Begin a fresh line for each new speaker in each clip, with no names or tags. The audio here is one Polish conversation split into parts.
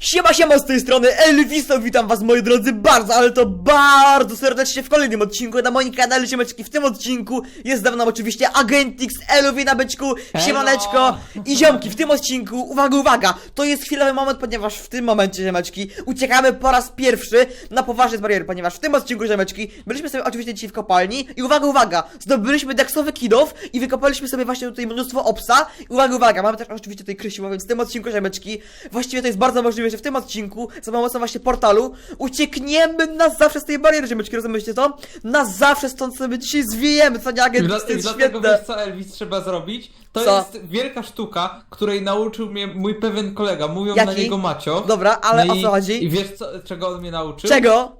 Siema, siema z tej strony Elviso, witam was moi drodzy bardzo, ale to bardzo serdecznie w kolejnym odcinku na moim kanale Siemeczki. W tym odcinku jest ze mną oczywiście Agentix, Eluwi na byczku, Siemaneczko i ziomki. W tym odcinku, uwaga, uwaga, to jest chwilowy moment, ponieważ w tym momencie, ziomeczki, uciekamy po raz pierwszy na poważne z bariery, ponieważ w tym odcinku, ziomeczki, byliśmy sobie oczywiście dzisiaj w kopalni i uwaga, uwaga, zdobyliśmy deksowy kidow i wykopaliśmy sobie właśnie tutaj mnóstwo obsa. I uwaga, uwaga, mamy też oczywiście tutaj krysiło, więc w tym odcinku, ziomeczki, właściwie to jest bardzo możliwe, że w tym odcinku, za pomocą właśnie portalu, uciekniemy na zawsze z tej bariery, ziomeczki, rozumiecie to? Na zawsze stąd sobie dzisiaj zwiejemy, co nie agent,
Dla,
to jest
dlatego
świetne.
wiesz co Elvis trzeba zrobić? To
Co?
jest wielka sztuka, której nauczył mnie mój pewien kolega. Mówią
Jaki?
na niego Macio.
Dobra, ale
No
o
i-
co chodzi?
I wiesz co, czego on mnie nauczył?
Czego?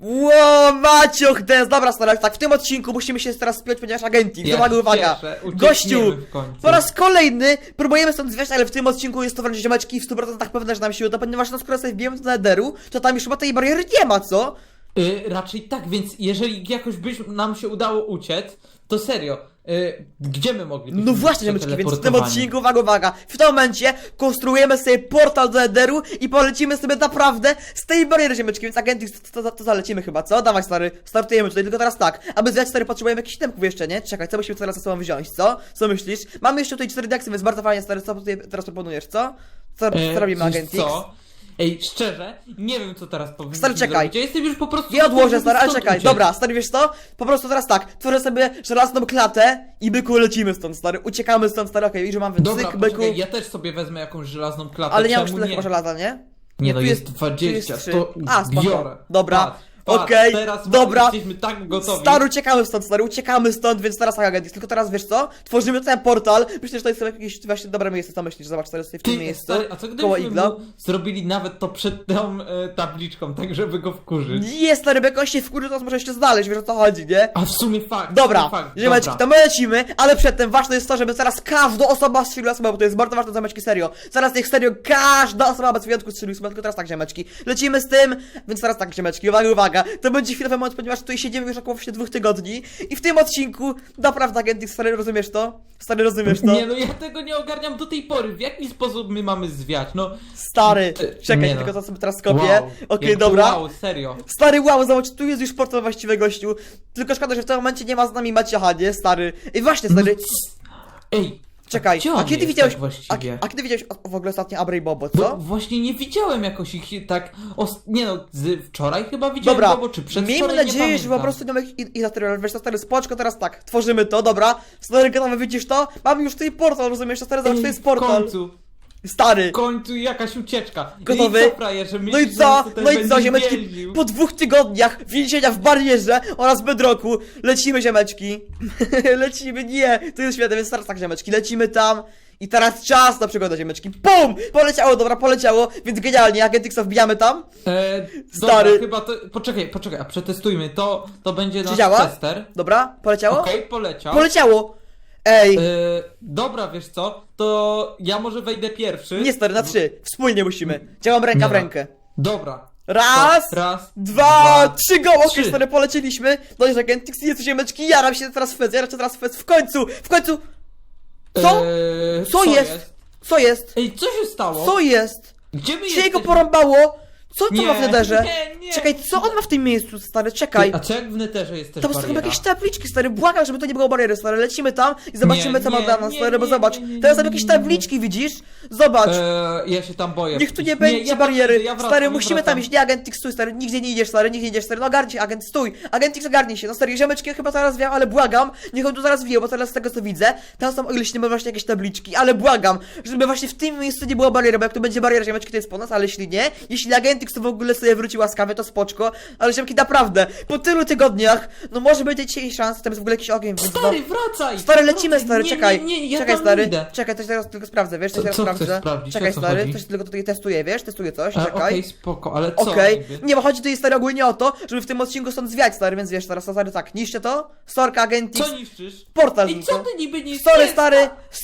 Ło, Macioch Dance, dobra stary, tak, w tym odcinku musimy się teraz spiąć, ponieważ agentik,
Ja
uwaga, uwaga,
cieszę, uciekniemy
gościu,
w końcu.
po raz kolejny próbujemy stąd zwiać, ale w tym odcinku jest to wręcz ziomeczki w 100% pewne, że nam się uda, ponieważ no skoro sobie wbijemy do Nederu, to tam już chyba tej bariery nie ma, co?
Y, raczej tak, więc jeżeli jakoś by nam się udało uciec, to serio, y, gdzie my moglibyśmy
No właśnie, ziomeczki, więc w tym odcinku, uwaga, uwaga, w tym momencie konstruujemy sobie portal do Ederu i polecimy sobie naprawdę z tej bariery, ziomeczki, więc agentik, to, to, to zalecimy chyba, co? Dawaj, stary, startujemy tutaj, tylko teraz tak, aby zwiać, stary, potrzebujemy jakichś temków jeszcze, nie? Czekaj, co musimy teraz ze sobą wziąć, co? Co myślisz? Mamy jeszcze tutaj cztery deksy, więc bardzo fajnie, stary, co tutaj teraz proponujesz, co? Co, co
E,
robimy, agentik?
co? Ej, szczerze, nie wiem co teraz powinniśmy
Stary, czekaj.
zrobić. Ja jestem już po prostu...
Nie odłożę, stary, ale
stąd
czekaj,
uciec.
dobra, stary, wiesz co? Po prostu teraz tak, tworzę sobie żelazną klatę i byku lecimy stąd, stary, uciekamy stąd, stary, okej, okay, że mamy
Dobra,
cyk, byku,
poczekaj, ja też sobie wezmę jakąś żelazną klatę.
ale nie mam już
czemu
tyle chyba żelaza, nie?
Nie no,
tu
jest,
jest-
20,
tu jest trzy.
to
A, spoko.
biorę.
Dobra,
Patrz, patrz,
okej,
teraz
dobra.
jesteśmy tak gotowi.
Stary, uciekamy stąd, stary, uciekamy stąd, więc teraz tak, Agentis, tylko teraz wiesz co? Tworzymy ten portal, myślę, że to jest jakieś właśnie dobre miejsce, co myślisz, zobacz, teraz tutaj w tym
Ty,
miejscu,
stary, a co
koło
gdybyśmy
igla.
mu zrobili nawet to przed tą e, tabliczką, tak żeby go wkurzyć?
Nie, stary, bo jak on się wkurzy, to może jeszcze znaleźć, wiesz o co chodzi, nie?
A w sumie fakt.
Dobra,
sumie fakt,
ziomeczki, to my lecimy, ale przedtem ważne jest to, żeby teraz każda osoba strzeliła sobie, bo to jest bardzo ważne, ziomeczki, serio. Zaraz niech serio każda osoba bez wyjątku strzeliła sobie, tylko teraz tak, ziomeczki. Lecimy z tym, więc teraz tak, ziomeczki, uwaga, uwaga. To będzie chwilowy moment, ponieważ tutaj siedzimy już około właśnie dwóch tygodni i w tym odcinku, naprawdę, agentik, stary, rozumiesz to? Stary, rozumiesz to?
Nie no, ja tego nie ogarniam do tej pory. W jaki sposób my mamy zwiać? No,
Stary,
E,
czekaj,
no.
tylko to sobie teraz kopię.
wow.
Okej,
Jak
dobra.
Wow, serio.
Stary, wow, zobacz, tu jest już portal właściwy gościu. Tylko szkoda, że w tym momencie nie ma z nami Maciecha, nie, stary. I właśnie, stary,
Ej,
czekaj,
gdzie
a
on
kiedy
jest
widziałeś,
tak
a,
właściwie?
a kiedy widziałeś o- w ogóle ostatnio Abra i Bobo,
Bo
co?
właśnie nie widziałem jakoś ich tak. Os... Nie no, z... wczoraj chyba widziałem
Dobra,
Bobo, czy przedwczoraj,
miejmy
nie
nadzieję, że po
pamiętam.
prostu nie ma ich i, i za tyle, wiesz, to stary, spoczko, teraz tak, tworzymy to, dobra, stary, gotowy, widzisz to? Mamy już tutaj portal, rozumiesz, to stary, zobacz, to jest
W
portal,
końcu,
stary.
w końcu jakaś ucieczka.
Gotowy?
I co frajerze,
No i
myślisz,
co?
że tutaj
No i co,
więził?
Po dwóch tygodniach więzienia w barierze oraz bedroku lecimy, ziomeczki. lecimy, nie, to jest świetne, więc teraz tak, ziomeczki, lecimy tam. I teraz czas na przygodę, ziomeczki. Pum! Poleciało, dobra, poleciało, więc genialnie, Agentixa wbijamy tam.
E,
Stary.
Dobra, chyba to... Poczekaj, poczekaj, a przetestujmy. To, to będzie nasz
działa?
tester.
Dobra, poleciało?
Okej, poleciał.
Poleciało! Ej,
E, dobra, wiesz co? To ja może wejdę pierwszy.
nie stary, na trzy. Wspólnie musimy. Działam ręka w
Dobra.
rękę.
Dobra.
Raz,
To raz,
dwa, trzy go! Okej,
trzy.
stary, polecieliśmy. No jest Agentix, jest ziomeczki, jaram się teraz fez, jaram się teraz fez. W końcu, w końcu! Co?
E,
Co jest? Co jest?
Ej, co się stało?
Co jest?
Gdzie my
Czy jego
jesteśmy?
porąbało? Co to
Nie,
ma w nederze?
nie, nie.
Czekaj, co on ma w tym miejscu, stary? Czekaj.
A co jak w neterze jest też
To są chyba
bariera?
jakieś tabliczki, stary. Błagam, żeby to nie było bariery, stary. Lecimy tam i zobaczymy,
Nie,
co ma
nie,
dla nas,
nie,
stary, bo
nie,
zobacz.
nie, nie,
Teraz
nie,
tam jakieś
nie, nie.
tabliczki, widzisz? Zobacz.
Eee, ja się tam boję.
Niech tu nie
Nie,
będzie
ja
bariery.
wracam, ja wracam,
stary,
ja
musimy
wracam.
tam iść. Nie, agent X, stój, stary. Nigdzie nie idziesz, stary. Nigdzie nie idziesz, stary. No ogarnij się, agent, stój. Agent X, ogarnij się. No stary, ziomeczki chyba zaraz wiał, ale błagam. Niech on tu zaraz wie, bo teraz z tego co widzę, tam są o ile się nie ma właśnie jakieś tabliczki, ale błagam, żeby właśnie w tym miejscu nie było bariery, bo jak tu będzie bariera, ziomeczki, to jest po nas, ale jeśli nie, jeśli agent To w ogóle sobie wróci łaskawie, to spoczko, ale ziomki, naprawdę, po tylu tygodniach, no może będzie dzisiaj szans, tam jest w ogóle jakiś ogień, więc no...
Stary, wracaj!
Stary, lecimy, stary,
nie,
czekaj.
Nie, nie, ja
czekaj,
tam
stary.
nie idę.
Czekaj, coś teraz tylko sprawdzę, wiesz, coś
Co
teraz
chcesz
sprawdzę. Czekaj,
co
stary,
chodzi?
coś tylko tutaj testuję, wiesz, testuję coś, czekaj.
Okej, spoko, ale co?
Okej,
niby?
nie, bo chodzi tutaj stary ogólnie o to, żeby w tym odcinku stąd zwiać, stary, więc wiesz, teraz stary, tak, niszczę to, Storka, Agentix,
Co niszczysz?
portal
I co ty niby nie
Sorry, stary,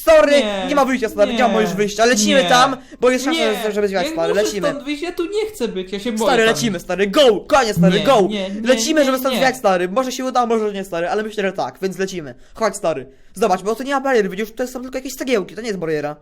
sorry, nie,
Nie,
ma wyjścia, stary, nie,
nie,
ma możesz wyjścia, lecimy
nie,
tam, bo jest szansa,
Nie,
żeby zwiać, stary, lecimy.
ja tu nie chcę być, ja się boję
Stary,
tam.
lecimy, stary, go! Koniec, stary,
Nie,
go!
nie, nie,
lecimy, żeby
nie,
stąd
nie.
zwiać, stary. Może się uda, może nie, stary, ale myślę, że tak, więc lecimy. Chodź, stary. Zobacz, bo tu nie ma bariery, widzisz, to są tylko jakieś cegiełki, to nie jest bariera.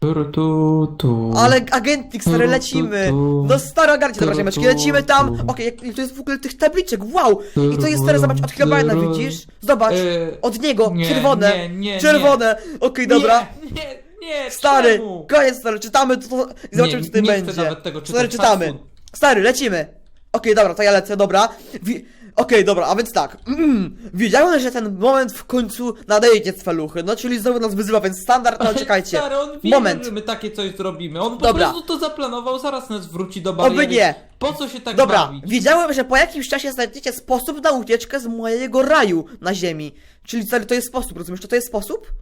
Tu, tu, tu.
Ale agentik, stary,
Tu,
lecimy.
tu.
No stary ogarnijcie, dobra,
Tu,
ziomeczki,
tu,
lecimy tam.
tu.
Okej, jak- to jest w ogóle tych tabliczek, wow. I to jest stary, zobacz, od Herobrina,
Tu,
widzisz? Zobacz,
E,
od niego,
nie,
czerwone,
nie, nie,
czerwone. Okej, dobra.
Nie, nie, nie,
Stary,
czemu?
koniec, stary, czytamy to, to i zobaczymy,
Nie,
co tutaj
nie chcę
będzie.
nawet tego czytać,
Stary, czytamy.
food.
Stary, lecimy. Okej, dobra, to ja lecę, dobra. Wi- Okej, dobra, a więc tak. Mm, wiedziałem, że ten moment w końcu nadejdzie cweluchy, no czyli znowu nas wyzywa, więc standard, no
Ale
czekajcie.
Stary, on wie,
Moment.
że my takie coś zrobimy. On po
Dobra.
prostu to zaplanował, zaraz nas wróci do bariery.
Oby nie.
Po co się tak
Dobra,
bawić?
wiedziałem, że po jakimś czasie znajdziecie sposób na ucieczkę z mojego raju na ziemi. Czyli stary, to jest sposób, rozumiesz, to to jest sposób?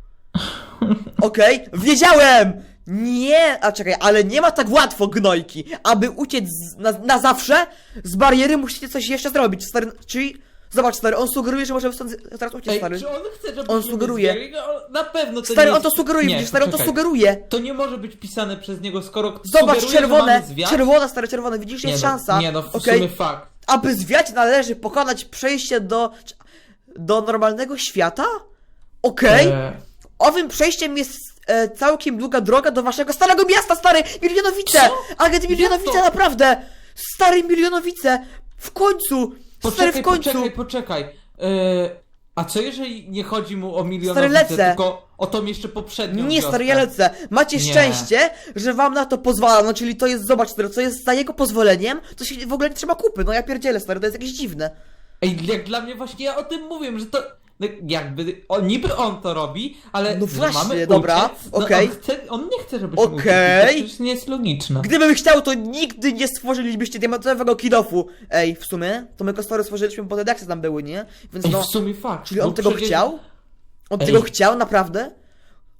Okej, wiedziałem! Nie, a czekaj, ale nie ma tak łatwo, gnojki. Aby uciec z, na, na zawsze, z bariery musicie coś jeszcze zrobić, stary, czyli... Zobacz, stary, on sugeruje, że możemy stąd teraz uciec,
Ej,
stary.
czy on chce, żeby
On sugeruje.
Na pewno to
Stary,
nie
on to sugeruje,
nie,
widzisz, stary, on to
poczekaj.
sugeruje.
To nie może być pisane przez niego, skoro
Zobacz,
sugeruje,
czerwone,
mamy
czerwone, stary, czerwone, widzisz,
nie,
jest
no,
szansa.
Nie no, w
Okej?
sumie fakt.
Aby zwiać należy pokonać przejście do... do normalnego świata? Okej.
E,
Owym przejściem jest e, całkiem długa droga do waszego starego miasta, stary! Milionowice! Agent Milionowice,
to?
naprawdę! Stary Milionowice! W końcu! Stary,
poczekaj,
w końcu!
poczekaj, poczekaj. E, a co jeżeli nie chodzi mu o milionowicę,
lecę.
tylko o tą jeszcze poprzednią
Nie, stary,
wioskę?
ja lecę. Macie
Nie.
szczęście, że wam na to pozwala, no czyli to jest, zobacz, stary, co jest za jego pozwoleniem, to się w ogóle nie trzeba kupy, no ja pierdzielę, stary, to jest jakieś dziwne.
Ej, jak dla mnie właśnie ja o tym mówię, że to no, jakby, o, niby on to robi, ale
No właśnie,
mamy
dobra,
uciec, no,
okej.
on, chce, on nie chce, żebyśmy
Okej.
uciekli, to przecież nie jest logiczne.
Gdybym chciał, to nigdy nie stworzylibyście diamentowego kidofu. Ej, w sumie, to my kostory stworzyliśmy, bo te deksy tam były, nie? Więc
Ej,
no...
w sumie fakt.
Czyli
bo
on tego
przecież-
chciał? On
Ej.
tego chciał, naprawdę?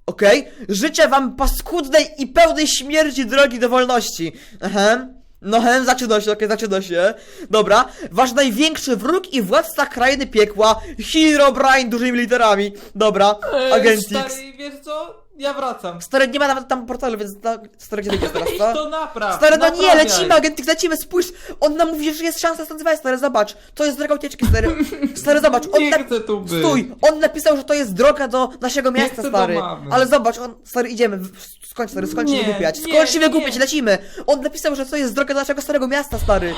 Okej. Życzę wam paskudnej i pełnej śmierci drogi do wolności. Aha. No hen, zaczyna się, okej, zaczyna się. Dobra. Wasz największy wróg i władca krainy piekła, Herobrine dużymi literami. Dobra.
Ej. Stary, wiesz co? Ja wracam.
Stary, nie ma nawet tam portalu, więc ta, stary, gdzie idziesz teraz,
Weź
co?
to napraw.
Stary, no nie,
naprawiaj.
lecimy, Agentix, lecimy, spójrz! On nam mówi, że jest szansa stąd zwać, stary, zobacz. To jest droga ucieczki, stary. Stary, zobacz, on
Nie chcę tu być.
Stój! On napisał, że to jest droga do naszego miasta,
chcę do
stary.
mamy.
Ale zobacz, on, stary, idziemy. w- Skończ, stary, skończ się
Nie,
wygłupiać.
nie,
Skończ się
nie.
wygłupiać, lecimy. On napisał, że to jest droga do naszego starego miasta, stary.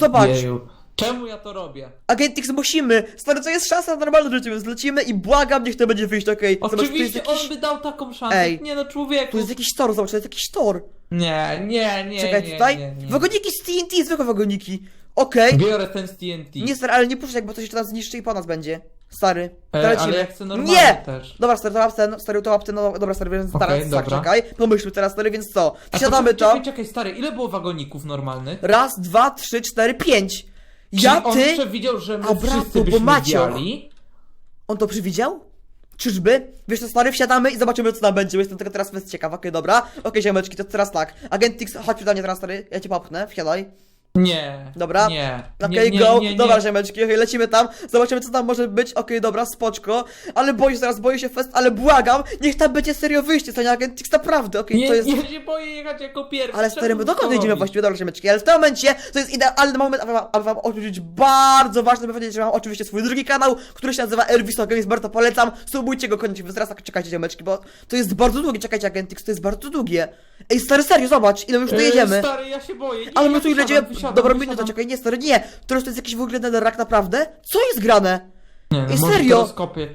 Zobacz.
Jeju. Czemu ja to robię?
Agentix musimy. Stary, to jest szansa na normalne życie, więc lecimy i błagam, niech to będzie wyjść, okej? Zobacz, tu jest
Oczywiście
jakiś...
on by dał taką szansę.
Ej.
Nie no, człowieku.
Tu jest jakiś tor, zobacz, to jest jakiś tor.
Nie, nie, nie,
Czekaj,
nie,
tutaj.
nie, nie.
Wagoniki z TNT, zwykłe wagoniki. Okej.
Biorę ten z TNT.
Nie, stary, ale nie puszczaj, bo to się nas zniszczy i po nas będzie. Stary, to
E,
lecimy.
ale ja chcę normalnie
Nie!
też.
Dobra, stary, to łap ten, stary, to łap ten, no dobra, stary, więc
Okej,
teraz, tak,
dobra.
czekaj, pomyślmy teraz, stary, więc co?
A
Wsiadamy
poczekaj,
to,
Czekaj, czekaj, stary, ile było wagoników normalnych?
raz, dwa, trzy, cztery, pięć. Ja,
Czyli on
ty,
przewidział, że my
a brawo,
wszyscy
bo
byśmy
on to przewidział? Czyżby? Wiesz co, stary, wsiadamy i zobaczymy, co tam będzie, bo jestem tego teraz bez ciekaw, okej, dobra? Okej, ziomeczki, to teraz tak, Agent X, chodź do mnie teraz, stary, ja cię popchnę, wsiadaj.
Nie.
Dobra.
Nie.
Okej,
nie,
go,
nie, nie,
dobra,
nie.
ziomeczki, okej, lecimy tam, zobaczymy, co tam może być, okej, dobra, spoczko, ale boję się teraz, boję się fest, ale błagam, niech tam będzie serio wyjście, to nie Agent X, naprawdę, okej,
Nie,
to jest...
ja się boję jechać jako pierwszy.
Ale stary, my dokąd jedziemy właściwie, dobra, ziomeczki, ale w tym momencie to jest idealny moment, aby wam, aby wam oczywiście bardzo ważne, powiedzieć, że mam oczywiście swój drugi kanał, który się nazywa Elvis Games, bardzo polecam, subujcie go koniecznie, teraz tak czekajcie, ziomeczki, bo to jest bardzo długie, czekajcie, Agentix, to jest bardzo długie. Ej, stary, serio, zobacz, ile my już tu jedziemy.
Stary, ja się boję. Nie,
Ale my tu jedziemy,
wysiadam,
dobra minuta, czekaj, nie, stary, nie, to już to jest jakiś w ogóle netherrack naprawdę? Co jest grane?
Nie, no,
Ej,
może
serio?
teraz kopię.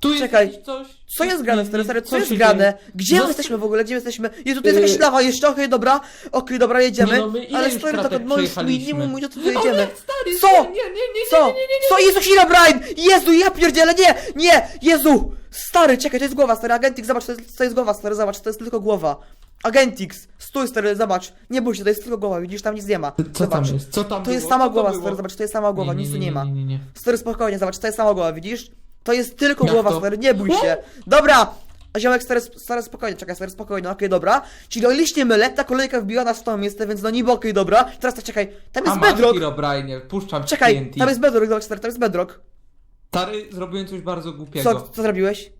Tu jest
Czekaj.
jakieś coś.
Co jest grane, stary, stary, co jest
się
grane?
dzieje?
Gdzie my
Zosta-
jesteśmy w ogóle, gdzie my jesteśmy? Jest tutaj jest
Yy.
jakaś lawa jeszcze, okej, dobra, okej, dobra, jedziemy,
Nie no, my ile
ale
już
stary, tak, no już mi, nie
przejechaliśmy?
mów, no to tu
O nie,
jedziemy.
stary,
Co?
Nie, nie, nie, nie,
Co?
nie, nie, nie, nie.
Co? Jezu, Herobrine! Jezu, ja pierdzielę, nie! Nie! Jezu! Stary, czekaj, to jest głowa, stary, Agentix, zobacz, to jest, to jest głowa, stary, zobacz, to jest tylko głowa. Agentix, stój, stary, zobacz, nie bój się, to jest tylko głowa, widzisz, tam nic nie ma.
Co tam
Zobacz.
jest? Co tam
To jest
było?
sama
Co to
głowa,
było?
stary, zobacz, to jest sama głowa,
Nie,
nic tu
nie,
ma.
nie, nie, nie.
Stary, spokojnie, zobacz, to jest sama głowa, widzisz? To jest tylko
Jak
głowa,
to?
stary, nie bój się. Dobra! A Ziomek, stary, stary, spokojnie, czekaj, stary, spokojnie, okej, dobra. Czyli o ile się nie mylę, ta kolejka wbiła w to miejsce, więc no niby okej, dobra. Teraz tak, czekaj, tam
A
jest
masz
bedrock.
Herobrine, puszczam ci
Czekaj,
TNT.
tam jest bedrock, zobacz, stary, tam jest bedrock.
Stary, zrobiłem coś bardzo głupiego.
Co, co zrobiłeś?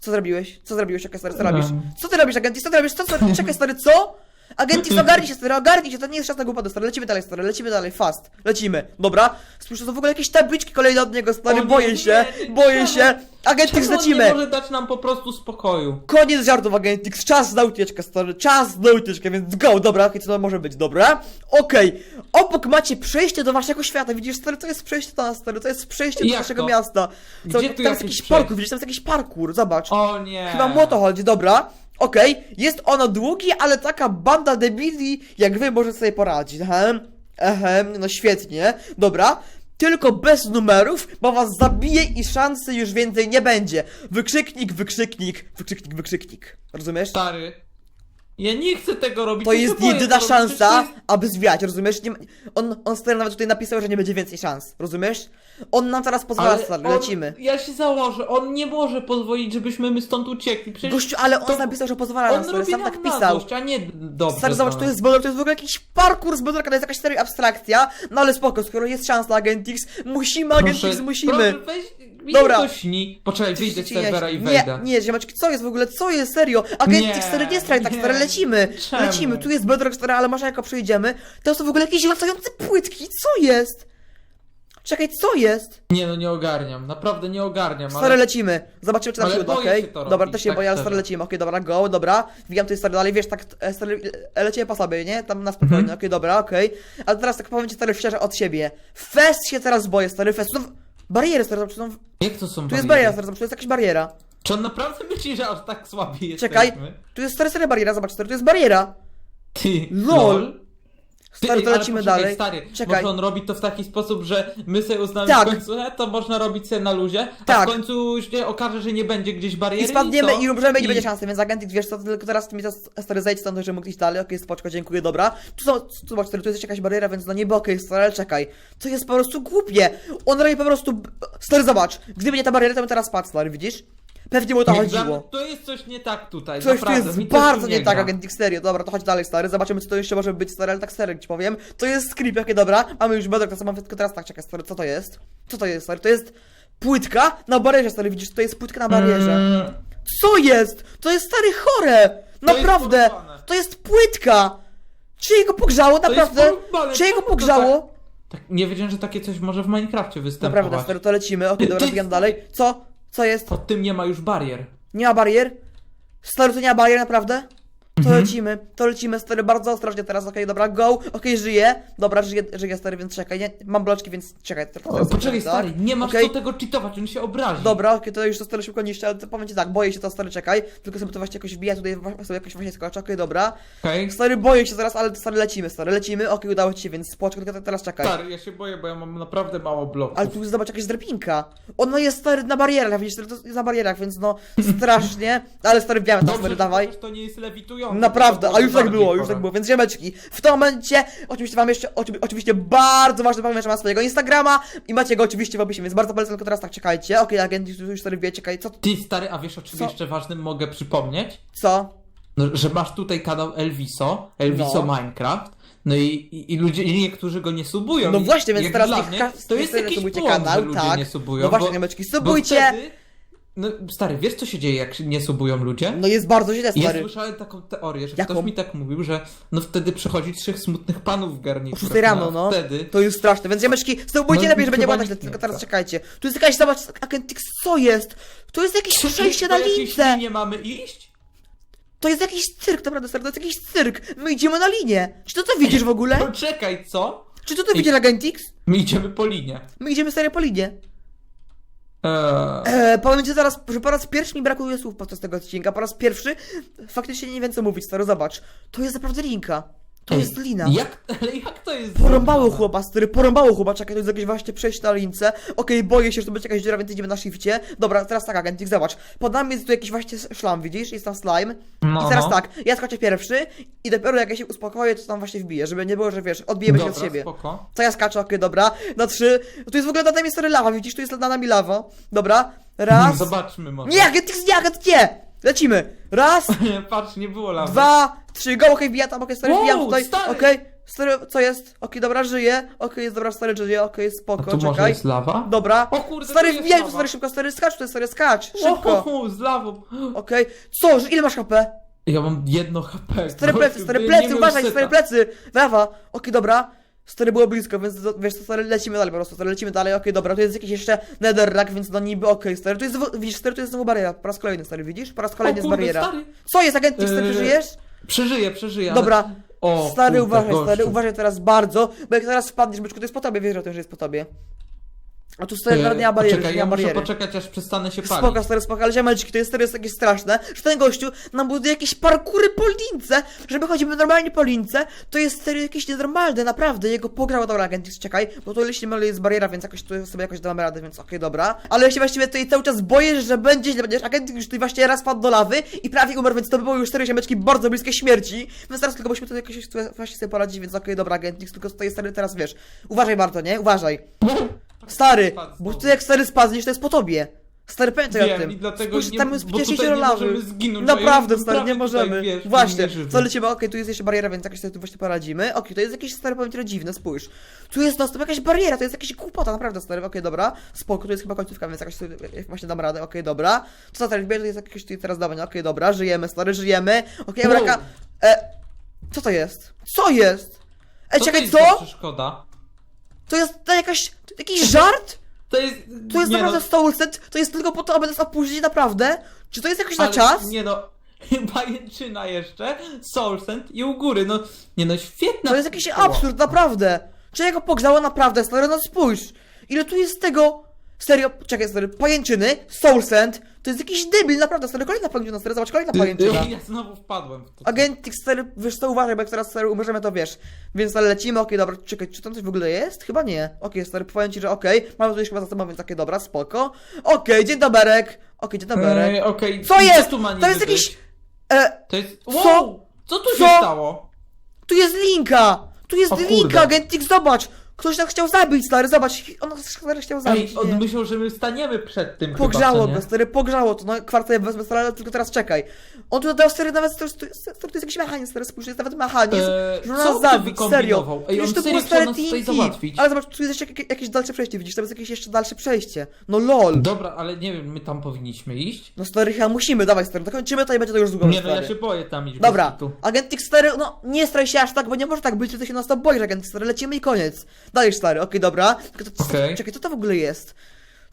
Co zrobiłeś? Co zrobiłeś, okej, stary, co robisz? Co ty robisz, agent? Co ty robisz? Co, co? Czekaj, stary, co? Agentix, ogarnij się, stary, ogarnij się, to nie jest czas na głupotę, stary, lecimy dalej, stary, lecimy dalej, fast, lecimy, dobra? Spójrz, to w ogóle jakieś tabliczki kolejne od niego, stary,
O nie,
boję
nie,
się,
nie,
boję
czemu?
się, Agentix,
Czemu on
lecimy!
może dać nam po prostu spokoju?
Koniec żartów, Agentix, czas na ucieczkę, stary, czas na ucieczkę, więc go, dobra, okej, co to może być, dobra? Okej, obok macie przejście do waszego świata, widzisz, stary, to jest przejście do nas, stary, to jest przejście do
Jak
naszego
to?
miasta. Co,
Gdzie tu
tam jest jakiś
przejście?
parkour, widzisz, tam jest jakiś parkour, zobacz.
O nie.
Chyba mu o to chodzi, dobra. Okej, jest ono długie, ale taka banda debili, jak wy, może sobie poradzić. Ehem, ehem, no świetnie. Dobra, tylko bez numerów, bo was zabije i szansy już więcej nie będzie. Wykrzyknik, wykrzyknik, wykrzyknik, wykrzyknik. Rozumiesz?
Stary. Ja nie chcę tego robić.
To
ja się
jest
boję
jedyna
tego robić,
szansa,
przecież to
aby zwiać, rozumiesz? Nie, ma- on, on stary nawet tutaj napisał, że nie będzie więcej szans, rozumiesz? On nam teraz pozwala,
Ale
stary,
on-
lecimy.
Ja się założę, on nie może pozwolić, żebyśmy my stąd uciekli. Przecież
Gościu, ale on
to-
napisał, że pozwala nam,
on
stary,
robi
sam
nam
tak
na
pisał.
złość, a nie dobrze.
Stary, zobacz, to jest Bodor, to jest w ogóle jakiś parkour z Bodorka, to jest jakaś seria abstrakcja, no ale spoko, skoro jest szansa Agentix, musimy Agentix, musimy.
Proszę, weź, mi
Dobra.
to śni. Poczekaj, wyjdę z serwera i
nie,
wejdę.
nie, ziomeczki, co jest w ogóle, co jest, serio? Agentix,
Nie,
stary, nie straj tak,
nie.
stary, lecimy,
Czemu?
lecimy, tu jest Bedrock, stary, ale może jako przejdziemy, to są w ogóle jakieś latające płytki, co jest? Czekaj, co jest?
Nie no, nie ogarniam, naprawdę nie ogarniam,
Stary,
ale...
lecimy. Zobaczymy, czy nam
Ale
się uda,
boję
okej?
się to
Dobra,
robić,
też się
tak
boję, ale stary, lecimy. Okej, dobra, go, dobra. Wbijam tutaj stary dalej, wiesz, tak, e, stary, e, lecimy po sobie, nie? Tam na spokojnie,
Mhm.
okej, dobra, okej. Ale teraz tak powiem ci, stary, szczerze, od siebie. Fest się teraz boję, stary, fest. Są bariery, są,
Jak to są
tu jest bariera, tu jest jakaś bariera.
Czy on naprawdę myśli, że aż tak słabi jesteśmy?
Czekaj, tu jest stary, stary bariera, zobacz, stary, tu jest bariera.
Ty,
LOL. Stary, to lecimy
poczekaj,
dalej.
Stary,
Czekaj.
może on robi to w taki sposób, że my sobie uznamy
Tak.
w końcu, e, to można robić sobie na luzie, a
Tak.
w końcu się okaże, że nie będzie gdzieś bariery
I spadniemy
co?
i umrzemy i nie będzie szansy, więc agent, wiesz co, tylko teraz ty mi to stary zejdź stąd, że mógł iść dalej, okej, spoczko, dziękuję, dobra. Tu są, tu, zobacz, stary, tu jest jakaś bariera, więc no niby okej, stary, ale czekaj. To jest po prostu głupie. On robi po prostu, stary, zobacz, gdyby nie ta bariera, to bym teraz spadł, stary, widzisz? Pewnie mu to chodziło.
To jest coś nie tak tutaj,
Coś tu
naprawdę,
jest
mi
bardzo nie tak,
gra.
agent serio. Dobra, to chodź dalej, stary. Zobaczymy, co to jeszcze może być, stary, ale tak serio ci powiem. To jest script, jakie dobra. Mamy już bedrock, to co mam tylko teraz tak, czekaj, stary, co to jest? Co to jest, stary? To jest płytka na barierze, stary, widzisz, to jest płytka na barierze.
Mm,
Co jest? To jest stary chore! Naprawdę! To jest płytka! Czy jego pogrzało?
to jest
Naprawdę? Czy jego
czemu to
pogrzało?
Tak, nie wiedziałem, że takie coś może w Minecrafcie występować.
Naprawdę, stary, to lecimy. Okej, dobra,
ty-
biegam dalej. Co? Co jest?
Pod tym nie ma już barier.
Nie ma barier? Stary, to nie ma barier, naprawdę? To
Mhm.
lecimy, to lecimy, stary, bardzo ostrożnie teraz, okej, dobra, go, okej, żyję, dobra, żyję, żyję, stary, więc czekaj, nie, mam bloczki, więc czekaj. teraz-
O,
teraz-
poczekaj,
tak?
stary, nie masz
Okej.
co tego cheatować, on się obrazi.
Dobra, okej, to już to stary szybko niszczę, ale to powiem ci tak, boję się to, stary, czekaj, tylko sobie to właśnie jakoś wbija, tutaj wa- sobie jakoś właśnie skoczę, okej, dobra.
Okej?
Stary, boję się zaraz, ale stary, lecimy, stary, lecimy, okej, udało ci się, więc spoczko, tylko teraz czekaj.
Stary, ja się boję, bo ja mam naprawdę mało bloków.
Ale tu zobacz jakaś drabinka. Ono jest stary na barierach, widzisz, stary, to jest na barierach, więc no strasznie. Ale stary wiemy, to
Dobrze,
stary
że
dawaj.
chociaż to nie jest lewitujące.
Naprawdę, a już tak było, już tak było, więc ziemeczki. W tym momencie, oczywiście wam jeszcze, oczy- oczywiście bardzo ważne, powiem, że ma swojego Instagrama i macie go oczywiście w opisie, więc bardzo polecam, tylko teraz tak czekajcie. Okej, agent już, już stary wie, czekaj, co,
Ty, stary, a wiesz o czym
Co?
jeszcze ważnym mogę przypomnieć?
co?
No, że masz tutaj kanał Elviso, Elviso
No.
Minecraft, no i, i, i ludzie, i niektórzy go nie subują.
No
I
właśnie, więc
jak
teraz
dla
niech
mnie,
ka-
to jest
sobie
jakiś
subujcie
błąd,
kanał,
że ludzie
tak.
nie subują.
No właśnie,
bo,
ziomeczki,
bo
subujcie.
wtedy, no stary, wiesz co się dzieje, jak nie subują ludzie?
No jest bardzo źle,
Ja
stary.
słyszałem taką teorię, że
Jaką?
ktoś mi tak mówił, że no wtedy przychodzi trzech smutnych panów w garniturach.
O 6 rano, no.
Wtedy.
To już straszne, więc ziemeczki, subujcie
No,
lepiej, nie
chyba
tak źle,
nikt
tylko
nie
teraz
chce.
czekajcie. Tu jest jakaś, zobacz, Agentix, co jest? To jest jakieś przejście na lince.
linii mamy iść?
To jest jakiś cyrk, naprawdę, stary, to jest jakiś cyrk. My idziemy na linię. Czy to widzisz w ogóle?
Poczekaj, co?
Czy to widzisz, Agentix?
My idziemy po linie.
My idziemy serio po linie.
Eee,
Eee, powiem ci zaraz, że po raz pierwszy mi brakuje słów podczas tego odcinka. Po raz pierwszy faktycznie nie wiem co mówić, stary, zobacz. To jest naprawdę linka. To jest lina.
Jak, ale jak to jest
Porąbało
zrobione?
chłopa, stary, porąbało chłopa, czekaj, to jest jakieś właśnie przejście na lince. Okej, boję się, że to będzie jakaś dziura, więc idziemy na shifcie. Dobra, teraz tak, agentik, zobacz. Pod nami jest tu jakiś właśnie szlam, widzisz? Jest tam slime.
No,
I teraz
no.
tak, ja skoczę pierwszy i dopiero jak ja się uspokoję, to tam właśnie wbiję, żeby nie było, że wiesz, odbijemy się
Dobra,
od siebie.
spoko.
To ja skaczę, okej, dobra. Na trzy. Tu jest w ogóle nad nami stary lawa, widzisz? Tu jest nad nami lawa. Dobra. Raz.
Zobaczmy może.
Nie, Agentix, nie, Agent, nie! Lecimy. Raz,
Patrz, nie było lawy.
dwa, trzy, go, okej, wbijam tam, okej, stary,
Wow,
wbijam tutaj,
stary.
okej, stary, co jest? Okej, dobra, żyje, okej, jest dobra, stary, żyje, okej,
A
spoko,
tu może
czekaj.
jest lawa?
Dobra,
O kurde,
stary,
tu jest
wbijaj tu,
lawa.
stary, szybko, stary, skacz, tu, stary, skacz, szybko,
Oho, z lawą.
okej, co, że ile masz HP?
Ja mam jedno HP.
Stare
gościu,
plecy,
nie
plecy,
miał
uważaj,
seta.
stare plecy! Brawa! Okej, dobra. Stary było blisko, więc wiesz co, stary, lecimy dalej po prostu, stary, lecimy dalej, okej, dobra, to jest jakiś jeszcze netherrack, więc no niby okej, stary, to jest, widzisz, stary, to jest znowu bariera, po raz kolejny, stary, widzisz? Po raz
O
kolejny jest
kurde,
bariera.
stary.
Co jest, agent, stary,
Eee,
żyjesz?
Przeżyję, przeżyję. ale-
Dobra,
O,
stary,
kurde,
uważaj, stary, uważaj teraz bardzo, bo jak teraz wpadniesz, byczku, to jest po tobie, wiesz o tym, że jest po tobie. A tu stary, nawet nie ma bariery,
Poczekaj,
nie
ja
ma
muszę
bariery.
poczekać aż przestanę się palić.
Spoko, stary, spoko, ale ziomeczki, to jest, to jest jakieś straszne, że ten gościu nam buduje jakieś parkury po lince, żeby chodzimy normalnie po lince, to jest stary jakieś nienormalne, naprawdę, jego pograł, dobra, agent, czekaj, bo to jeśli ale jest bariera, więc jakoś tu sobie jakoś damy radę, więc okej, dobra, ale ja się właściwie tutaj cały czas boję, że będzie źle, będziesz agent już tutaj właśnie raz padł do lawy i prawie umarł, więc to by było już cztery ziomeczki bardzo bliskie śmierci, więc teraz tylko musimy tutaj jakoś tu właśnie sobie poradzić, więc okej, dobra, agent, tylko tutaj stary teraz, wiesz, uważaj bardzo, nie, uważaj, stary, bo ty jak stary spadniesz, to jest po tobie. Stary, pamiętaj o
Wiem,
tym.
i dlatego
Spójrz,
nie-
tam jest
bo
przecież
tutaj nie
lawy.
możemy zginąć, a ja
Naprawdę, stary, nie możemy. Właśnie, co lecimy? Okej, tu jest jeszcze bariera, więc jakoś sobie tu właśnie poradzimy. Okej, to jest jakieś stary, powiem ci, dziwne, spójrz. Tu jest no, jakaś bariera, to jest jakaś głupota, naprawdę stary, okej, dobra. Spoko, to jest chyba końcówka, więc jakoś sobie właśnie dam radę, okej, dobra. Co za teraz, to jest jakieś tutaj teraz dawanie, okej, dobra, żyjemy, stary, żyjemy. Okej,
Wow.
Eureka, e, co to jest? Co jest? Ej, czekaj, co? To jest to jakaś, jakiś żart?
To jest...
To jest
nie
naprawdę
no,
Soulset, to jest tylko po to, aby nas opóźnić, naprawdę? Czy to jest jakoś na
ale
czas?
Nie no, pajęczyna jeszcze, Soulsend i u góry, no... Nie no, świetna...
To jest jakiś absurd, naprawdę! Czy ja go pogrzało naprawdę, stary, no spójrz! Ile tu jest tego? Serio, czekaj, stary, pajęczyny, Soulsend, to jest jakiś debil, naprawdę, stary, kolejna pajęczyna, stary, zobacz, kolejna pajęczyna.
Ja znowu wpadłem w to.
Agentik, stary, wiesz co, uważaj, bo jak teraz, stary, umrzemy, to wiesz. Więc, stary, lecimy, okej, dobra, czekaj, czy tam coś w ogóle jest? Chyba nie. Okej, stary, powiem ci, że okej, mamy tu już chyba za sobą, więc takie, dobra, spoko. Okej, dzień doberek, okej, dzień doberek.
Ej, okej.
Co jest?
tu ma
To jest jakiś...
być?
E,
To jest...
Co?
Wow! Co tu się
Co?
stało?
Tu jest linka! Tu jest
O kurde.
linka, Agentik, zobacz! Ktoś nas chciał zabić, stary, zobacz, on nas stary chciał zabić.
Ej, on
nie.
myślał, że my staniemy przed tym
Pogrzało
chyba,
go, stary, pogrzało to, no kwartę wezmę, stary, ale tylko teraz czekaj. On tu dał stary nawet, to jest, to jest, jakiś mechanizm, stary, spójrz, jest nawet mechanizm,
Eee,
że nas zabić, serio.
Ej, on
to było
tutaj
TNT. Ale zobacz, tu jest jeszcze jakieś, dalsze przejście, widzisz, tam jest jakieś jeszcze dalsze przejście. No lol.
Dobra, ale nie wiem, my tam powinniśmy iść?
No stary, chyba musimy, dawaj stary, dokończymy to i będzie to już długo
Nie no,
stary.
ja się boję tam iść
Dobra,
bez kitu.
agent X4, no nie straj się aż tak, bo nie może tak być, że ty się na to boisz, agent X4, lecimy i koniec. Dajesz stary, okej, dobra. Tylko to,
Okej.
Czekaj, co to w ogóle jest?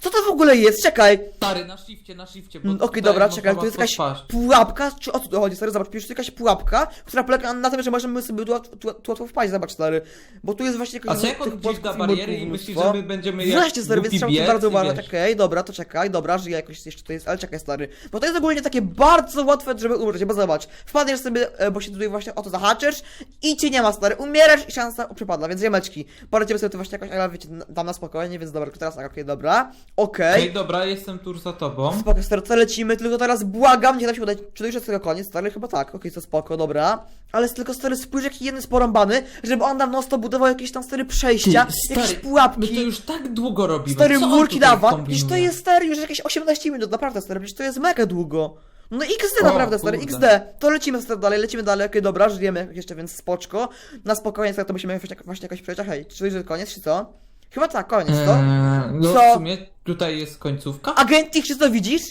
Co to w ogóle jest? Czekaj.
Stary, na shifcie, na shifcie, bo
Mm, Okej,
tutaj
dobra,
można
czekaj, to jest
łatwo
jakaś
spaść.
pułapka, czy o co tu chodzi, stary, zobacz, pisz, to jest jakaś pułapka, która polega na tym, że możemy sobie tu, łat- tu, tu łatwo wpaść, zobacz, stary, bo tu jest właśnie
A
jakoś...
co jak on
tych
da
i
bariery i
murków
myśli,
mnóstwo.
że my będziemy jak
Właśnie, stary, więc
głupi
trzeba
biec
bardzo
i
uważać,
wiesz.
okej, dobra, to czekaj, dobra, żyję jakoś jeszcze to jest, ale czekaj, stary, bo to jest ogólnie takie bardzo łatwe, żeby umrzeć, bo zobacz, wpadniesz sobie, e, bo się tutaj właśnie o to zahaczysz i cię nie ma, stary, umierasz i szansa przypadła, więc ziemeczki, poradzimy sobie to właśnie jakoś, ale wiecie, na spokojnie, więc dobra, teraz tak, okej, dobra, okej.
Ej, dobra, jestem tuż za tobą.
Spoko, stary, to lecimy, tylko teraz błagam, nie da się udać, czy to już jest tego koniec, stary, chyba tak, okej, to spoko, dobra, ale tylko stary, spójrz jaki jeden jest porąbany, żeby on nam non stop budował jakieś tam stary przejścia, jakieś
My to
pułapki,
już tak długo robimy.
stary,
Co on
murki
tutaj
dawa,
kombinuje?
przecież to jest stary, już jakieś 18 minut, naprawdę stary, przecież to jest mega długo. No XD
O,
naprawdę, stary,
kurde.
XD. To lecimy stary dalej, lecimy dalej, okej, dobra, żyjemy jeszcze, więc spoczko. Na spokojnie, stary, to musimy właśnie, właśnie jakoś przejść, a hej, czy to już jest koniec, czy co? Chyba tak, koniec, to?
Eee, no
Co?
w sumie tutaj jest końcówka.
Agentik, czy to widzisz?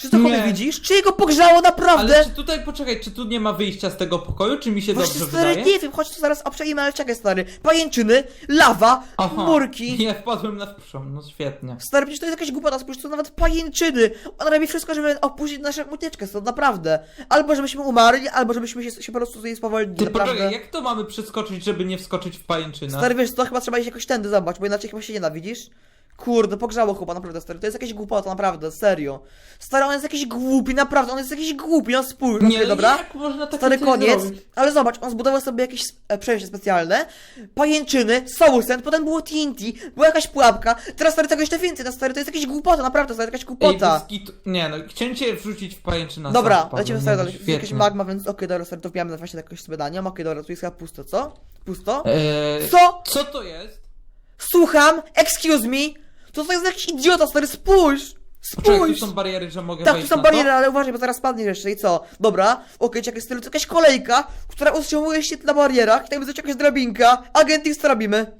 Czy to
Nie.
widzisz? Czy jego pogrzało naprawdę?
Ale czy tutaj, poczekaj, czy tu nie ma wyjścia z tego pokoju, czy mi się
Właśnie
dobrze
stary,
wydaje?
nie wiem, chodź tu zaraz obczajmy, ale czekaj stary. Pajęczyny, lawa,
Aha,
murki.
Nie, wpadłem na przom, no świetnie.
Stary, przecież to jest jakaś głupota, spójrz, to nawet pajęczyny. On robi wszystko, żeby opuścić naszą ucieczkę, to naprawdę. Albo żebyśmy umarli, albo żebyśmy się, się po prostu tutaj spowolnili,
Ty
naprawdę.
poczekaj, jak to mamy przeskoczyć, żeby nie wskoczyć w pajęczynę?
Stary, wiesz co, chyba trzeba iść jakoś tędy, zobacz, bo inaczej chyba się nie da, widzisz? Kurde, pogrzało chyba, naprawdę, stary, to jest jakaś głupota, naprawdę, serio. Stary, on jest jakiś głupi, naprawdę, on jest jakiś głupi, no spójrz,
nie,
okej,
no
dobra?
jak można takie
Stary
coś
koniec,
zrobić?
ale zobacz, on zbudował sobie jakieś e, przejście specjalne, pajęczyny, soulsend, potem było TNT, była jakaś pułapka, teraz stary tego jeszcze więcej, no stary, to jest jakaś głupota, naprawdę, stary, jakaś
Ej,
głupota.
Nie no, chciałem cię wrzucić w pajęczynę.
Dobra, lecimy stary
no,
dalej, jest jakaś magma, więc okej, dobra, stary, to wbijamy na właśnie jakoś sobie daniem, okej, dobra, tu jest chyba pusto, co? Pusto?
Eee,
Co?
Co to jest?
Słucham, excuse me, to jest jakiś idiota, stary, spójrz!
Poczekaj, tu
Spójrz!
są bariery, że mogę
Tak, tu
wejść
są
na
bariery, ale uważaj, bo zaraz spadniesz jeszcze i co? Dobra, okej, czekaj, stylu, to jakaś kolejka, która utrzymuje się na barierach, i tam jest jakaś drabinka. Agent X, co robimy?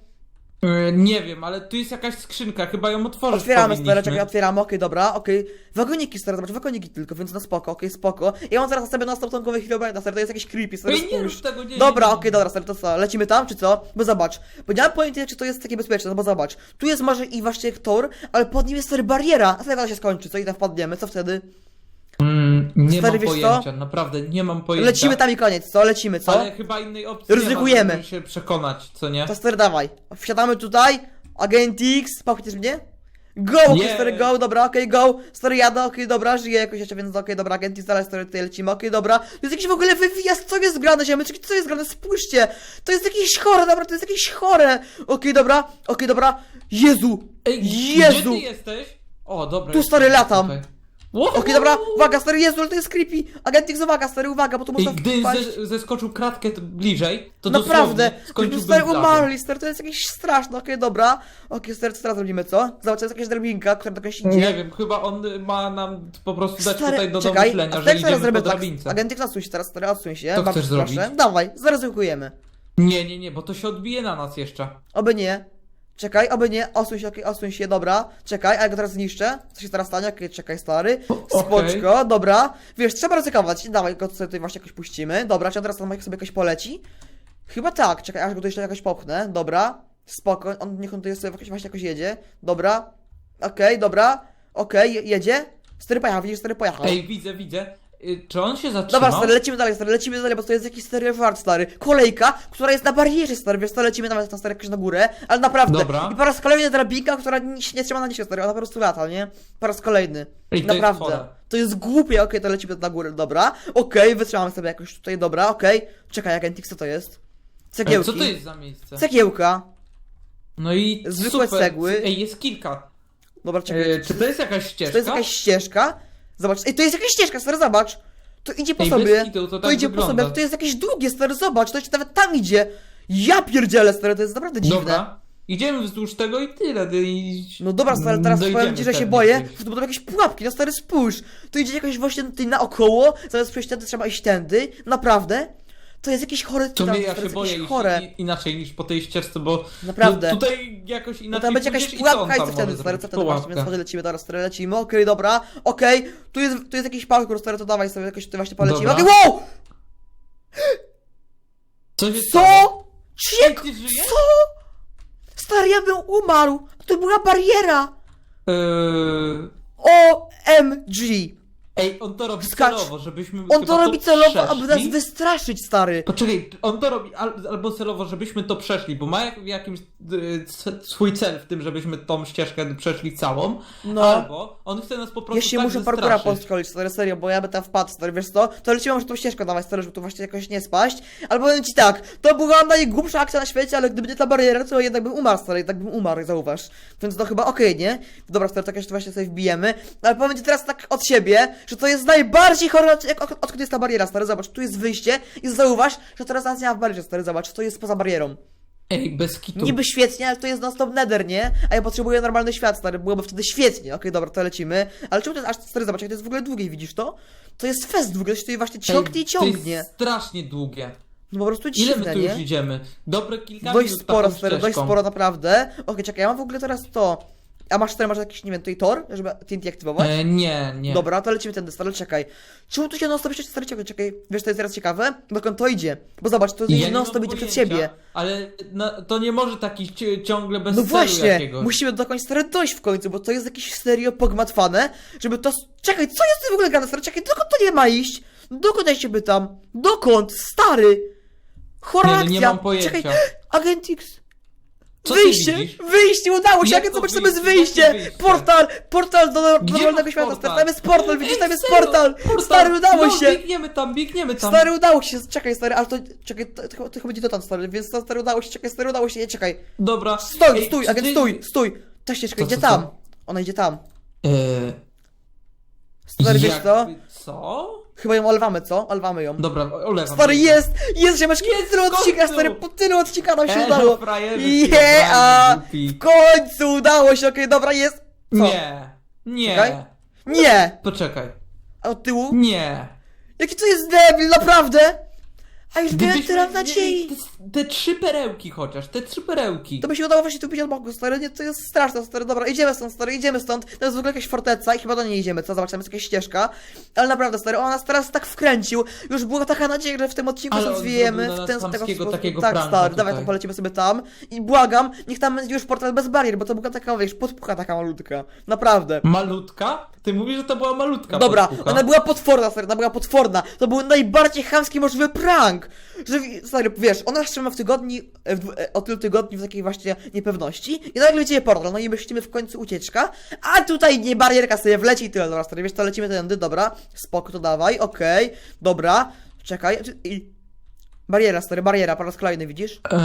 Yy, nie wiem, ale tu jest jakaś skrzynka, chyba ją otworzyć
Otwieramy, stare, czekaj, otwieramy, okej, dobra, okej. Wagoniki, stare, zobacz, wagoniki tylko, więc na spoko, okej, spoko. Ja mam zaraz sobie na stoptonkowy chwilę, stary, to jest jakiś creepy, stary,
Ej, nie
spójrz.
rób tego, nie,
Dobra,
nie,
okej,
nie.
dobra, stary, to co, lecimy tam, czy co? Bo zobacz, bo nie mam pojęcia, czy to jest takie bezpieczne, no bo zobacz, tu jest może i właśnie tor, ale pod nim jest stary bariera, a sobie się skończy, co i tam wpadniemy, co wtedy?
Mm, nie
Stary,
mam
wiesz
pojęcia,
co?
naprawdę, nie mam pojęcia.
Lecimy tam i koniec, co? Lecimy, co?
Ale chyba innej opcji
Ryzykujemy.
nie ma, żeby się przekonać, co nie?
To stary, dawaj, wsiadamy tutaj, Agent X, popchniesz mnie? Go, okej,
Nie.
stary, go, dobra, okej, go, stary, jadę, okej, dobra, żyję jakoś jeszcze, więc okej, dobra, Agent X, dalej, stary, tutaj lecimy, okej, dobra, to jest jakiś w ogóle wywijazd, co jest grane, ziomeczki, co jest grane, spójrzcie, to jest jakieś chore, dobra, to jest jakieś chore, okej, dobra, okej, dobra, Jezu,
Ej, gdzie
Jezu,
ty jesteś? O, dobra.
Tu,
jestem
stary, latam.
tutaj.
Okej, dobra, uwaga, stary, Jezu, ale to jest creepy, Agent X, uwaga, stary, uwaga, bo tu można
gdybym
wpaść.
ze, zeskoczył kratkę t- bliżej, to
Naprawdę,
dosłownie
myśmy
skończyłbym
stary umarli, stary, to jest jakieś straszne, okej, dobra, okej, stary, co teraz robimy, co? Zobacz, to jest jakaś drabinka, która do kogoś idzie.
Nie wiem, chyba on y, ma nam po prostu dać tutaj do
czekaj,
domyślenia,
a
że idziemy po
tak,
drabince.
agentyk odsuń się teraz, stary, odsuń się,
Co
bardzo
chcesz
proszę.
zrobić?
Dawaj, zaryzykujemy.
Nie, nie, nie, bo to się odbije na nas jeszcze.
Oby nie. Czekaj, oby nie, odsuń się, okej, odsuń się, dobra. Czekaj, a ja go teraz zniszczę. Co się teraz stanie? Okej, czekaj, stary. Spoczko, dobra. Wiesz, trzeba ryzykować. Dawaj, go sobie tutaj właśnie jakoś puścimy. Dobra, czy on teraz tam sobie jakoś poleci? Chyba tak, czekaj, aż go tu jeszcze jakoś popchnę. Dobra. Spoko, on niech on tutaj sobie jakoś właśnie jakoś jedzie. Dobra. Okej, dobra. Okej, je- jedzie. Stary pojechał, widzisz, stary pojechał.
Ej, widzę, widzę. Y, Czy on się zatrzymał?
Dobra, stary, lecimy dalej, stary, lecimy dalej, bo to jest jakiś stary fart, stary. Kolejka, która jest na barierze, stary, wiesz co, lecimy nawet tam stary jakoś na górę, ale naprawdę.
Dobra.
I po raz kolejny drabinka, która się nie trzyma na nisie, stary, ona po prostu lata, nie? Po raz kolejny.
Ej, to jest
naprawdę.
chore.
to jest głupie, okej, to lecimy na górę, dobra. Okej, wytrzymamy sobie jakoś tutaj, dobra, okej. Czekaj, agentix, co to jest?
Ej,
Cegiełki.
co to jest za miejsce?
Cegiełka.
No i
Zwykłe
super.
cegły.
Ej, jest kilka.
Dobra, czekaj.
E, czy to jest jakaś ścieżka?
Czy to jest jakaś ścieżka? Zobacz, ej, to jest jakaś ścieżka, stary, zobacz. To idzie po
Ej, bez
sobie.
kitu, to
to
tak
idzie po
wygląda.
sobie, to jest jakieś długie, stary, zobacz, to jeszcze nawet tam idzie. Ja pierdzielę, stary, to jest naprawdę dziwne.
Dobra. Idziemy wzdłuż tego i tyle. I...
No dobra, stary, teraz
Dojdziemy
powiem ci, że się
pewnie
boję,
gdzieś.
że to będą jakieś pułapki, no stary, spójrz. Tu idzie jakoś właśnie tutaj naokoło, zamiast przejść tędy, trzeba iść tędy. Naprawdę? To jest jakieś chore...
To mnie ja się boję iść
chore.
i- inaczej niż po tej ścieżce, bo
Naprawdę.
No, tutaj jakoś
No
inaczej
tam będzie jakaś
i co on
pułapka i
tam
co wtedy,
może
stary, co
zrobić?
wtedy właśnie, więc
Pułapka.
lecimy, teraz stary, lecimy, okej, dobra, okej, tu jest, tu jest jakiś parkour, stary, to dawaj sobie jakoś tutaj właśnie polecimy,
Dobra.
okej, wow!
Co się stało?
Co? Ciek,
ty żyjesz?
co? Stary, ja bym umarł, to była bariera!
Eee,
OMG!
Ej, on to robi
Skacz.
celowo, żebyśmy
On
chyba
to robi celowo, aby nas
przeszli.
wystraszyć, stary.
Poczekaj, on to robi al, albo celowo, żebyśmy to przeszli, bo ma jak, jakimś y, swój cel w tym, żebyśmy tą ścieżkę przeszli całą,
No.
albo on chce nas po prostu
Ja się
tak
muszę
wystraszyć.
podszkolić, stary, serio, bo ja by tam wpadł, stary, wiesz co? To lecimy może tą ścieżkę dawać, stary, żeby tu właśnie jakoś nie spaść. Ale powiem ci tak, to była najgłupsza akcja na świecie, ale gdyby nie ta bariera, to jednak bym umarł, stary, jednak bym umarł, zauważ. Więc to chyba okej, nie? Dobra, stary, tak jeszcze właśnie sobie wbijemy. Ale powiem ci teraz tak od siebie, że to jest najbardziej horror, jak od- odkąd jest ta bariera, stary, zobacz, tu jest wyjście i zauważ, że teraz nas nie ma w barierze, stary, zobacz, to jest poza barierą.
Ej, bez kitu.
Niby świetnie, ale to jest non-stop nether, nie? A ja potrzebuję normalny świat, stary, byłoby wtedy świetnie. Okej, dobra, to lecimy. Ale czemu to jest aż, stary, zobacz, jak to jest w ogóle długie, widzisz to? To jest fest w ogóle, się tutaj właśnie ciągnie i ciągnie.
To jest strasznie długie.
No po prostu
Ile my
dziwne,
tu
nie?
już idziemy? Dobre kilka
Dość
minut
sporo,
taką
stary, dość
ścieżką.
sporo naprawdę. Okej, czekaj, ja mam w ogóle teraz to. A masz stary, masz jakiś, nie wiem, tutaj tor, żeby TNT aktywować?
E, nie, nie.
Dobra, to lecimy tędy, stary, czekaj. Czemu tu się non-stop jeszcze, stary, czekaj, czekaj. Wiesz, to jest teraz ciekawe? Dokąd to idzie? Bo zobacz, to
Ja
non-stop
mam
idzie przed siebie.
Ale na, to nie może taki ci- ciągle bez
No właśnie,
jakiegoś.
musimy dokąd stary dojść w końcu, bo to jest jakieś serio pogmatwane, żeby to... Czekaj, co jest w ogóle grane, stary? Czekaj, dokąd to nie ma iść? Dokąd ja się pytam? Dokąd? Stary! Chora
Nie, no, nie mam pojęcia.
Czekaj, Agent X!
Co ty
wyjście!
widzisz?
Wyjście! Udało się!
Jak
Agent,
to
zobacz, tam jest
wyjście?
wyjście!
Jakie wyjście?
Portal! Portal do, do
Gdzie
normalnego
masz
świata,
portal?
Tam jest portal, widzisz, tam jest
serio?
portal! Stary, udało
no,
się!
biegniemy tam, biegniemy tam.
Stary, udało się! Czekaj, stary, ale to... Czekaj, to, to, to chyba będzie to tam, stary, więc to, stary, udało się, czekaj, stary, udało się, nie, czekaj.
Dobra.
Stój,
Ej,
stój,
czy
agent,
ty-
stój, stój! Ta ścieżka
Co,
idzie
co,
tam!
co?
Ona idzie tam.
E,
Stary, wiesz
jakby-
co?
Co?
Chyba ją olewamy, co? Olewamy ją.
Dobra, olewam.
Stary, jest! Jest, ziomeczki, po
Jest,
tylu
w końcu!
odcinkach, stary, po tylu odcinkach nam się
Elo,
udało! Je, a w końcu udało się, okej, dobra, jest! Co?
Nie, nie.
Czekaj. Nie!
Poczekaj.
A od tyłu?
Nie.
Jaki to jest debil, naprawdę! A już miałem
Gdybyśmy
tyle nadziei.
Te, te trzy perełki chociaż, te trzy perełki.
To by się udało właśnie tu pić od boku, stary, nie, to jest straszne, stary, dobra, idziemy stąd, stary, idziemy stąd, to jest w ogóle jakaś forteca i chyba do niej idziemy, co, zobacz, tam jest jakaś ścieżka, ale naprawdę, stary, on nas teraz tak wkręcił, już była taka nadzieja, że w tym odcinku
Ale
się
on zrobił
w ten
nas
tego
chamskiego
sposób,
takiego
tak,
pranka
stary, dawaj,
tutaj.
to polecimy sobie tam i błagam, niech tam będzie już portal bez barier, bo to była taka, wiesz, podpucha taka malutka, naprawdę.
Malutka? Ty mówisz, że to była malutka
Dobra,
podpucha.
ona była potworna, stary, ona była potworna. To był najbardziej chamski możliwy prank. Że, wi- stary, wiesz, ona trzyma w tygodni, e, w, e, o tylu tygodni w takiej właśnie niepewności i nagle widzicie portal, no i myślimy w końcu ucieczka, a tutaj nie barierka sobie wleci i tyle, dobra, stary, wiesz co, lecimy tędy, dobra, spoko, to dawaj, okej, dobra, czekaj, czy- i... Bariera, stary, bariera, po raz kolejny, widzisz?
Eee,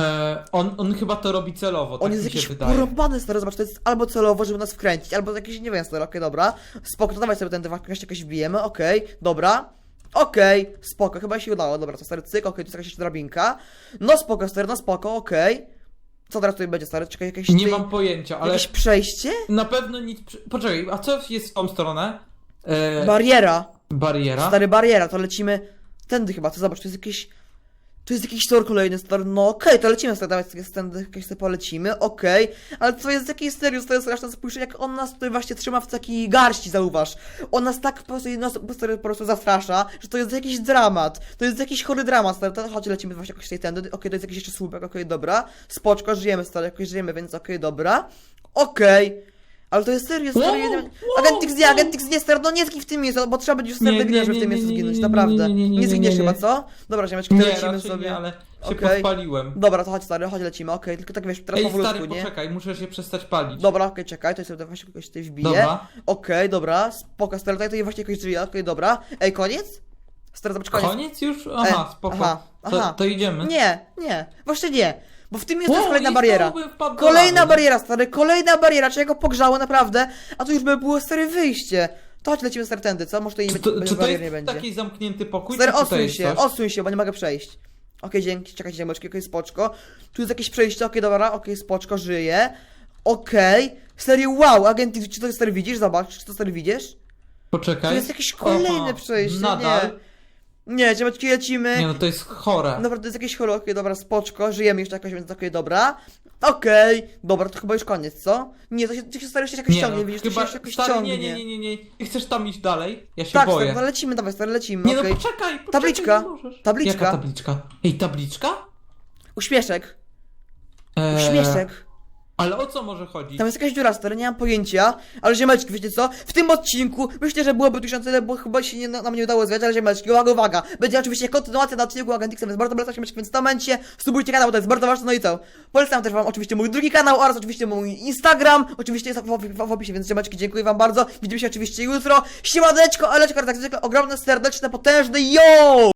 on, on chyba to robi celowo,
On
tak
jest
mi się
jakiś porąbany, stary, zobacz, to jest albo celowo, żeby nas wkręcić, albo jakiś, nie wiem, stary, okej, dobra, spoko, to dawaj sobie ten jakoś, jakoś wbijemy, okej, dobra, okej, spoko, chyba się udało, dobra, to stary, cyk, okej, tu jest jakaś drabinka, no spoko, stary, no spoko, okej, co teraz tutaj będzie, stary, czekaj, jakieś,
Nie mam pojęcia, ale
jakieś przejście?
na pewno nic... Poczekaj, a co jest w tą stronę? Eee,
Bariera,
bariera?
stary, bariera, to lecimy tędy chyba, to zobacz, to jest jakiś, tu jest jakiś tor kolejny, stary, no okej, to lecimy stary, dawaj, sobie tędy jakieś sobie polecimy, okej, ale to jest jakiś serio, to jest straszne, spójrz, jak on nas tutaj właśnie trzyma w takiej garści, zauważ, on nas tak po prostu, nas po prostu, zastrasza, że to jest jakiś dramat, to jest jakiś chory dramat, stary, to chodź, lecimy właśnie jakoś tej tędy, okej, to jest jakiś jeszcze słupek, okej, dobra, spoczko, żyjemy, stary, jakoś żyjemy, więc okej, dobra, okej, ale to jest serio, stary,
Wow,
Agent X nie. Agent X nie, stary, no nie zgin w tym miejscu, bo trzeba będzie już
Nie,
stary
nie,
żeby w tym miejscu zginąć, naprawdę,
nie, nie, nie,
nie
nie,
zginiesz
nie,
chyba, co? Dobra, ziomeczki,
Nie,
to lecimy sobie.
nie, ale się
Okej.
podpaliłem.
Dobra, to chodź stary, chodź lecimy, okej, tylko tak wiesz, teraz
Ej,
powolutku,
stary,
nie?
poczekaj, muszę się przestać palić.
Dobra, okej, czekaj, to sobie właśnie kogoś tutaj wbiję.
Dobra.
Okej, dobra, spoko, stary, tutaj właśnie jakoś drzwi, okej, dobra. Ej, koniec? Stary, zobacz, koniec.
Koniec już? Aha,
E,
spoko.
aha, aha.
To, to idziemy.
Nie, nie, właśnie nie. Bo w tym jest
Wow,
też kolejna bariera. Kolejna bariera, stary, kolejna bariera, czy ja go pogrzało naprawdę, a tu już by było stary wyjście. To chodź, lecimy stary tędy, co? Może to nie,
Czy to,
będzie-
czy to
barier nie
jest
będzie.
taki zamknięty pokój,
Stary,
jest
się,
coś?
odsuń się, bo nie mogę przejść. Okej, dzięki, czekajcie ziomeczki, okej, spoczko. Tu jest jakieś przejście, okej, dobra, okej, spoczko, żyje. Okej, serio, wow, agent, czy to stary widzisz? Zobacz, czy to stary widzisz?
Poczekaj.
Tu jest jakieś kolejne przejście,
Nadal?
nie. Nie, ziomeczki, lecimy.
Nie, no to jest chore.
Dobra, to jest jakieś chore, okej, dobra, spoczko, żyjemy jeszcze jakoś, więc okej, dobra. Okej, dobra, to chyba już koniec, co? Nie, to się, to się stary jeszcze jakoś
nie,
ciągnie,
no,
widzisz,
chyba,
to się jakoś
stary,
ciągnie.
nie, nie, nie, nie, nie. Chcesz tam iść dalej? Ja się
Tak,
boję.
no lecimy, dawaj, stary, lecimy,
nie,
okej.
no poczekaj, poczekaj,
Tabliczka,
nie możesz.
tabliczka.
Jaka tabliczka? Ej, tabliczka?
Uśmieszek,
Eee,
uśmieszek.
Ale o co może chodzić?
Tam jest jakaś dziura, stary, nie mam pojęcia, ale ziemeczki, wiecie co? W tym odcinku myślę, że byłoby tysiące, bo chyba się nie, nam nie udało zwiać, ale ziemeczki, uwaga, uwaga. Będzie oczywiście kontynuacja na odcinku Agentixa, więc bardzo polecam ziemeczki, więc w tym momencie subujcie kanał, bo to jest bardzo ważne, no i co? Polecam też wam oczywiście mój drugi kanał oraz oczywiście mój Instagram, oczywiście jest w, w opisie, więc ziemeczki, dziękuję wam bardzo. Widzimy się oczywiście jutro. Siemaneczko, Eleczko, tak zwykle ogromne, serdeczne, potężne, yo!